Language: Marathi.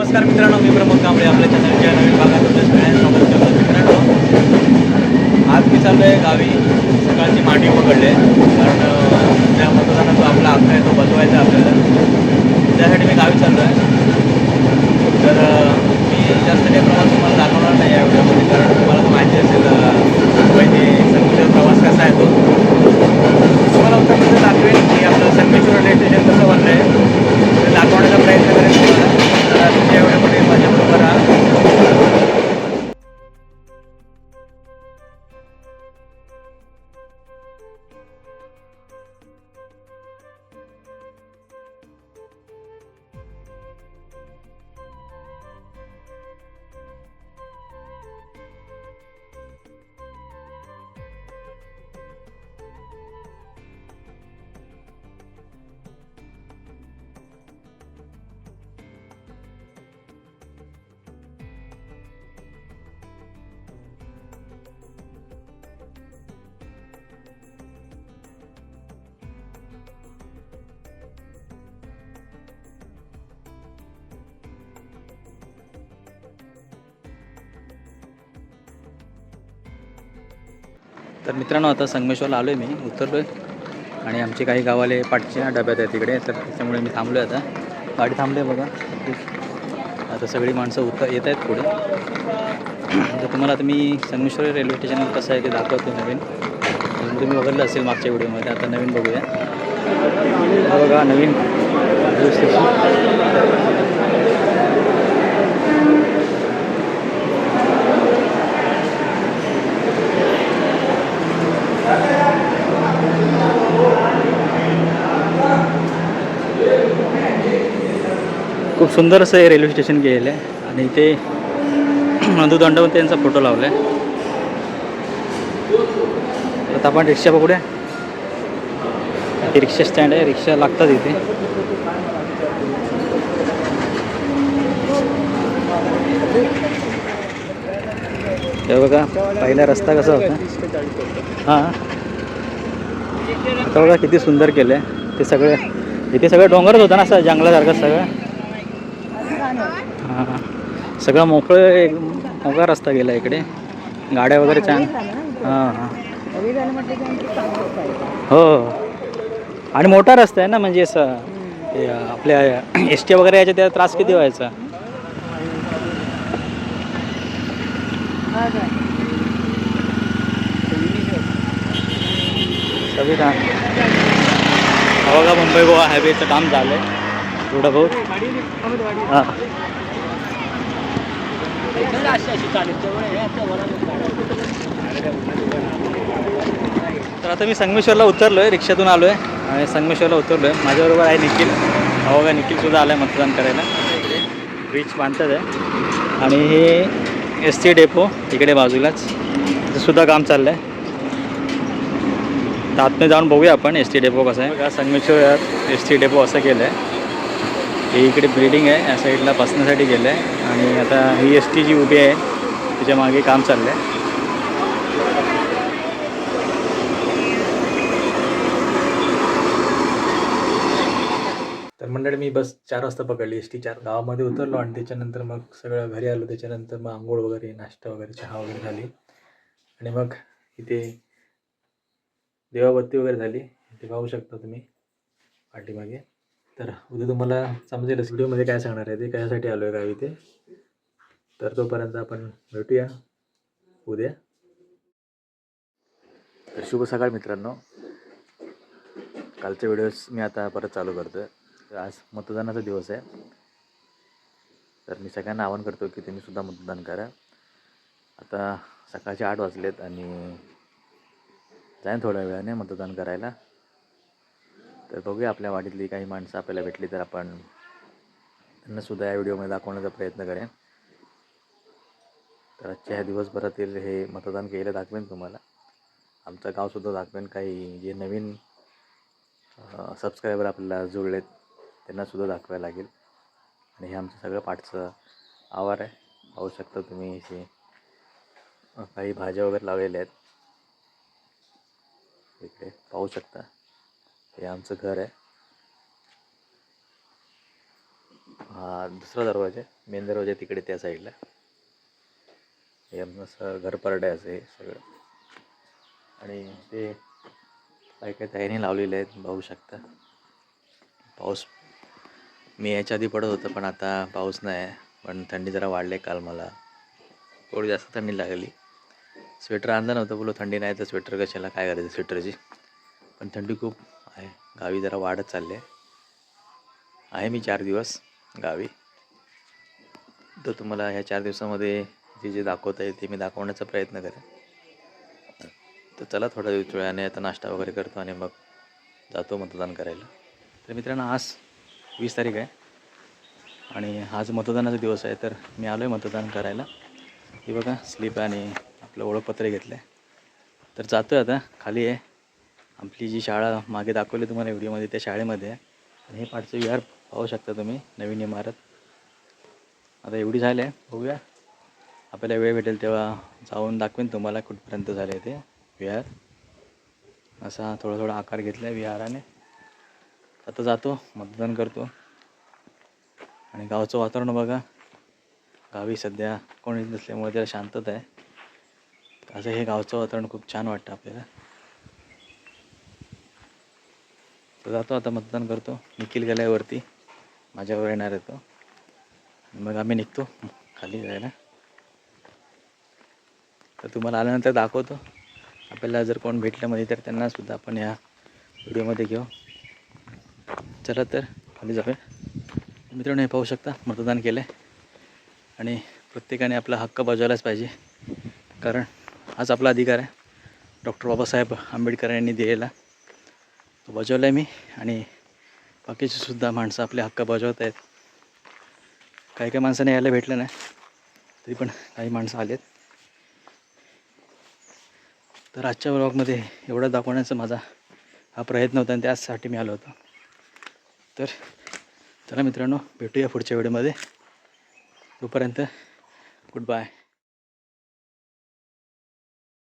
नमस्कार मित्रांनो मी प्रमोद कांबळे आपल्या चॅनलच्या नवीन भागात स्वागत करतो मित्रांनो. आज मी चाललो आहे गावी. सकाळची मांडी पकडले कारण त्या मतदानात जो आपला हक्क आहे तो बजवायचा आपल्याला. त्यासाठी मी गावी चाललो आहे तर मी जास्त काही प्रमाणात तुम्हाला तर मित्रांनो आता संगमेश्वरला आलो आहे मी उतरलो आहे आणि आमचे काही गावाले पाठच्या डब्यात आहेत तिकडे तर त्याच्यामुळे मी थांबलो आहे आता. गाडी थांबली आहे बघा. आता सगळी माणसं उतर येत आहेत पुढे. तर तुम्हाला आता मी संगमेश्वर रेल्वे स्टेशनवर कसं आहे ते दाखवतो नवीन. तुम्ही बघितलं असेल मागच्या व्हिडिओमध्ये आता नवीन बघूया. हा बघा नवीन रेल्वे स्टेशन. खूप सुंदर असं हे रेल्वे स्टेशन गेलेलं आहे. आणि इथे नंदू दंडवंत यांचा फोटो लावला आहे. आता आपण रिक्षा बघूया ही रिक्षा स्टँड आहे. रिक्षा लागतात इथे. हे बघा पहिला रस्ता कसा होता? हां. आता बघा किती सुंदर केलं आहे ते सगळे इथे सगळं डोंगरच होतं ना असं जंगलासारखं सगळं? हां. सगळं मोकळं एक मोकळा रस्ता गेला इकडे. गाड्या वगैरे छान. हां हां. हो, हो आणि मोठा रस्ता आहे ना म्हणजे असं आपल्या एस टी वगैरे याच्या त्याला त्रास किती व्हायचा? सगळी काम हा मुंबई गोवा हायवेचं काम झालं आहे थोडं बहुत हां तर आता मी संगमेश्वरला उतरलो आहे रिक्षातून आलो आहे आणि संगमेश्वरला उतरलो आहे माझ्याबरोबर आहे निखिल. अहो बघा निखिलसुद्धा आला आहे मतदान करायला. ब्रिज बांधतात आहे आणि हे एस टी डेपो इकडे बाजूलाच. सुद्धा काम चाललं आहे तर आतमध्ये जाऊन बघूया आपण एस टी डेपो कसं आहे. का संगमेश्वर एस टी डेपो असं केलं आहे हे इकडे बिल्डिंग आहे या साईडला बसण्यासाठी गेलं आहे आणि आता ही एस टी जी उभी आहे त्याच्यामागे काम चाललं आहे तर मंडळी मी बस चार वाजता पकडली. एस टी चार गावामध्ये उतरलो आणि त्याच्यानंतर मग सगळं घरी आलो. त्याच्यानंतर मग आंघोळ वगैरे नाश्ता वगैरे चहा वगैरे झाली. आणि मग इथे देवाबत्ती वगैरे झाली. इथे पाहू शकता तुम्ही पाठीमागे. तर उद्या तुम्हाला समजेलच व्हिडिओमध्ये काय सांगणार आहे ते कशासाठी आलो आहे गावी ते तर तोपर्यंत आपण भेटूया उद्या. तर शुभ सकाळ मित्रांनो. कालचे व्हिडिओज मी आता परत चालू करतो तर आज मतदानाचा दिवस आहे. तर मी सगळ्यांना आवाहन करतो की तुम्ही सुद्धा मतदान करा. आता सकाळचे आठ वाजलेत आणि जाईन थोड्या वेळाने मतदान करायला. तर बघूया आपल्या वाडीतली काही माणसं आपल्याला भेटली तर आपण त्यांना सुद्धा या व्हिडिओमध्ये दाखवण्याचा प्रयत्न करेन. तर आजच्या ह्या दिवसभरातील हे मतदान केलं दाखवेन तुम्हाला. आमचं गावसुद्धा दाखवेन. काही जे नवीन सबस्क्रायबर आपल्याला जुळलेत त्यांनासुद्धा दाखवायला लागेल. आणि हे आमचं सगळं पाठचं आवार आहे. पाहू शकता तुम्ही असे काही भाज्या वगैरे लावलेल्या आहेत. इकडे पाहू शकता. हे आमचं घर आहे. हा दुसरा दरवाजा आहे. मेन दरवाजा तिकडे त्या साईडला हे आमचं घर परडे असं हे सगळं. आणि ते काय काय तयारी लावलेले आहेत बघू शकता. पाऊस मी याच्या आधी पडत होतं पण आता पाऊस नाही आहे. पण थंडी जरा वाढली काल मला. थोडी जास्त थंडी लागली. स्वेटर आणलं नव्हतं बोलो थंडी नाही तर स्वेटर कशाला? काय करायचं स्वेटरची पण थंडी खूप आहे. गावी जरा वाढत चालली. आहे आहे मी चार दिवस गावी. तर तुम्हाला ह्या चार दिवसामध्ये जे जे दाखवता येईल ते मी दाखवण्याचा प्रयत्न करेन. तर चला थोड्या दिवस वेळाने आता नाश्ता वगैरे करतो आणि मग जातो मतदान करायला. तर मित्रांनो आज वीस तारीख आहे. आणि आज मतदानाचा दिवस आहे तर मी आलो आहे मतदान करायला. हे बघा स्लिप आणि आपलं ओळखपत्र घेतलं आहे तर जातो आहे आता खाली आहे. आपली जी शाळा मागे दाखवली तुम्हाला व्हिडिओमध्ये त्या शाळेमध्ये आहे आणि हे पाठचं विहार पाहू शकता तुम्ही नवीन इमारत. आता एवढी झाली आहे बघूया. आपल्याला वेळ भेटेल तेव्हा जाऊन दाखवेन तुम्हाला कुठपर्यंत झालं आहे ते विहार असा थोडा थोडा आकार घेतला आहे विहाराने आता जातो मतदान करतो. आणि गावचं वातावरण बघा. गावी सध्या कोणी नसल्यामुळे त्याला शांतता आहे. असं हे गावचं वातावरण खूप छान वाटतं आपल्याला. तर जातो आता मतदान करतो. निखिल गेल्यावरती. माझ्यावर येणार आहे तो. मग आम्ही निघतो. खाली जायला. तर तुम्हाला आल्यानंतर दाखवतो. आपल्याला जर कोण भेटलं मध्ये तर त्यांना सुद्धा आपण या व्हिडिओमध्ये घेऊ. चला तर खाली जाऊया. मित्रांनो हे पाहू शकता मतदान केलं आहे आणि प्रत्येकाने आपला हक्क बजावलाच पाहिजे. कारण हाच आपला अधिकार आहे. डॉक्टर बाबासाहेब आंबेडकर यांनी दिलेला. तो बजावला आहे मी आणि बाकीचे सुद्धा माणसं आपले हक्क बजावत आहेत. काही काही माणसांना यायला भेटलं नाही तरी पण काही माणसं आलेत. तर आजच्या ब्लॉगमध्ये एवढं दाखवण्याचा माझा हा प्रयत्न होता आणि त्याचसाठी मी आलो होतो. तर चला मित्रांनो भेटूया पुढच्या व्हिडिओमध्ये तोपर्यंत गुड बाय